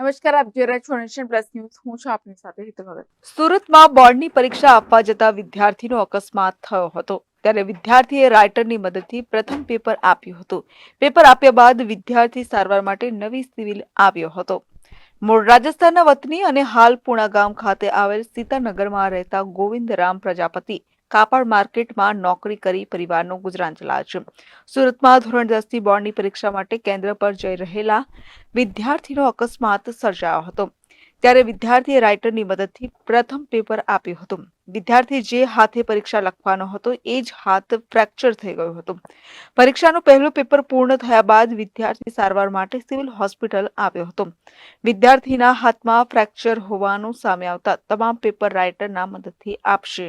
નમસ્કાર, આપ જોઈ રહ્યા છો નેશન પ્લસ ન્યૂઝ હું છું આપની સાથે હિતલ ભગત. સુરતમાં બોર્ડની પરીક્ષા આપવા જતા વિદ્યાર્થીનો અકસ્માત થયો હતો. ત્યારે વિદ્યાર્થીએ રાઇટરની મદદથી પ્રથમ પેપર આપ્યું હતું. પેપર આપ્યા બાદ વિદ્યાર્થી સારવાર માટે નવી સિવિલ આવ્યો હતો. મૂળ રાજસ્થાનના વતની અને હાલ પુણા ગામ ખાતે આવેલ સીતાનગરમાં રહેતા ગોવિંદરામ પ્રજાપતિ કાપડ માર્કેટમાં નોકરી કરી પરિવારનું ગુજરાન ચલાવે છે. સુરતમાં ધોરણ દસની બોર્ડની પરીક્ષા માટે કેન્દ્ર પર જઈ રહેલા વિદ્યાર્થીનો અકસ્માત સર્જાયો હતો. ત્યારે વિદ્યાર્થીએ રાઇટરની મદદથી પ્રથમ પેપર આપ્યું હતું. વિદ્યાર્થી જે હાથે પરીક્ષા લખવાનો હતો, એ જ હાથ ફ્રેક્ચર થઈ ગયો હતો. પરીક્ષાનું પહેલું પેપર પૂર્ણ થયા બાદ વિદ્યાર્થી સારવાર માટે સિવિલ હોસ્પિટલ આવ્યો હતો. વિદ્યાર્થીના હાથમાં ફ્રેક્ચર હોવાનું સામે આવતા તમામ પેપર રાઇટરના મદદથી આપશે.